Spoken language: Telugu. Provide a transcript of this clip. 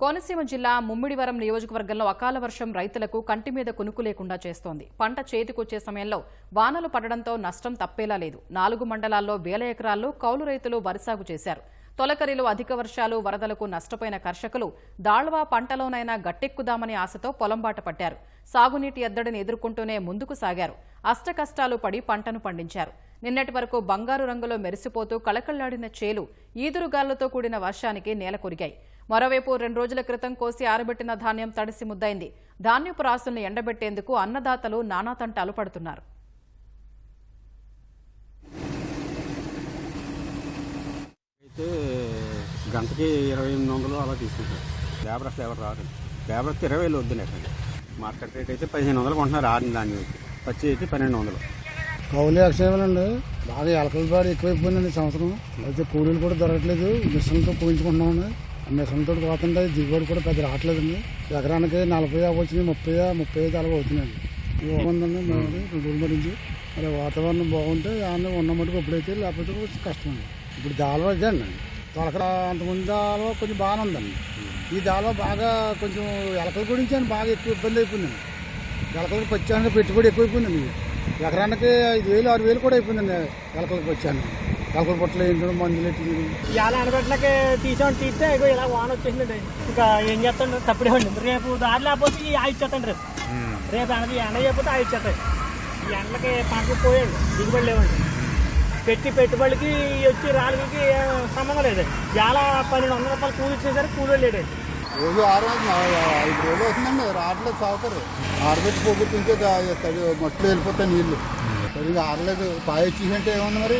కోనసీమ జిల్లా ముమ్మిడివరం నియోజకవర్గంలో అకాల వర్షం రైతులకు కంటి మీద కునుకు లేకుండా చేస్తోంది. పంట చేతికొచ్చే సమయంలో వానలు పడడంతో నష్టం తప్పేలా లేదు. నాలుగు మండలాల్లో వేల ఎకరాల్లో కౌలు రైతులు వరి సాగు చేశారు. తొలకరిలో అధిక వర్షాలు వరదలకు నష్టపోయిన కర్షకులు దాళ్వా పంటలోనైనా గట్టెక్కుదామనే ఆశతో పొలంబాట పట్టారు. సాగునీటి ఎద్దడిని ఎదుర్కొంటూనే ముందుకు సాగారు. అష్టకష్టాలు పడి పంటను పండించారు. నిన్నటి వరకు బంగారు రంగులో మెరిసిపోతూ కళకళ్ళాడిన చేలు ఈదురుగాళ్ళతో కూడిన వర్షానికి నేల కొరిగాయి. మరోవైపు రెండు రోజుల క్రితం కోసి ఆరబెట్టిన ధాన్యం తడిసి ముద్దైంది. ధాన్యపు రాసులను ఎండబెట్టేందుకు అన్నదాతలు నానాతంటాలు పడుతున్నారు. అయితే గంటకి ఇరవై ఎనిమిది వందలు అలా తీసుకుంటారు. లేబర్ అసలు ఎవరు రారు. లేబర్ ఇరవై వేలు వద్దు ఎక్కడ మార్కెట్ రేట్ అయితే పదిహేను వందలు కొంటున్నారు ఆరిన దాన్ని పచ్చి అయితే పన్నెండు వందలు. కౌలు యాక్సేవలండి బాగా ఎలకల బాడి ఎక్కువైపోయిందండి సంవత్సరం. అయితే కూలీలు కూడా దొరకట్లేదు. మిషన్తో పోయించుకుంటున్నాము ఆ మిషన్తో పోతుంటే దిగుబడి కూడా పెద్ద రావట్లేదండి. ఎకరానికి నలభై వచ్చినాయి ముప్పై ముప్పై ఐదు అలాగే అవుతున్నాయండి. బాగుందండి మేము రెండు గురించి మరి వాతావరణం బాగుంటే దాన్ని ఉన్న మటుకు ఎప్పుడైతే లేకపోతే కొంచెం కష్టం అండి ఇప్పుడు దాలో ఇదే అండి. తొలకర అంతకుముందు దాలో కొంచెం బాగానే ఉందండి. ఈ దాలో బాగా కొంచెం ఎలకల గురించి అని బాగా ఎక్కువ ఇబ్బంది అయిపోయిందండి. ఎలకలకు పచ్చానికి పెట్టుబడి ఎక్కువైపోయిందండి. ఎకరానికి ఐదు వేలు ఆరు వేలు కూడా అయిపోయిందండి ఎలకలకు వచ్చాను. ఎలకల పొట్టలు వేయించడం మందులు ఎట్టి ఇవాళ ఎండబెట్టలకి తీసామని తీస్తే ఇగో ఇలా వాన వచ్చేసిందండి. ఇంకా ఏం చేస్తాడు తప్పుడేవండి రేపు దారి లేకపోతే ఈ ఆయి ఇచ్చేస్తాండి రేపు. రేపు ఎండ ఎండ చేయకపోతే ఆయి ఇచ్చేస్తాయి. ఈ ఎండలకి పంటలు పోయండి దిగుబడి లేవండి. పెట్టి పెట్టుబడికి వచ్చి రాళ్ళకి సంబంధం లేదండి. ఇవాళ పన్నెండు వందల రూపాయలు కూలి ఇచ్చేసరికి కూలి లేడండి. రోజు ఆరు ఐదు రోజులు అవుతుందండి రావట్లేదు సాగుతారు. ఆరబెట్టి పోగొట్టుంటే మట్లు వెళ్ళిపోతాయి నీళ్ళు. సరిగా ఆరలేదు పాయ వచ్చేసి అంటే ఏముంది మరి?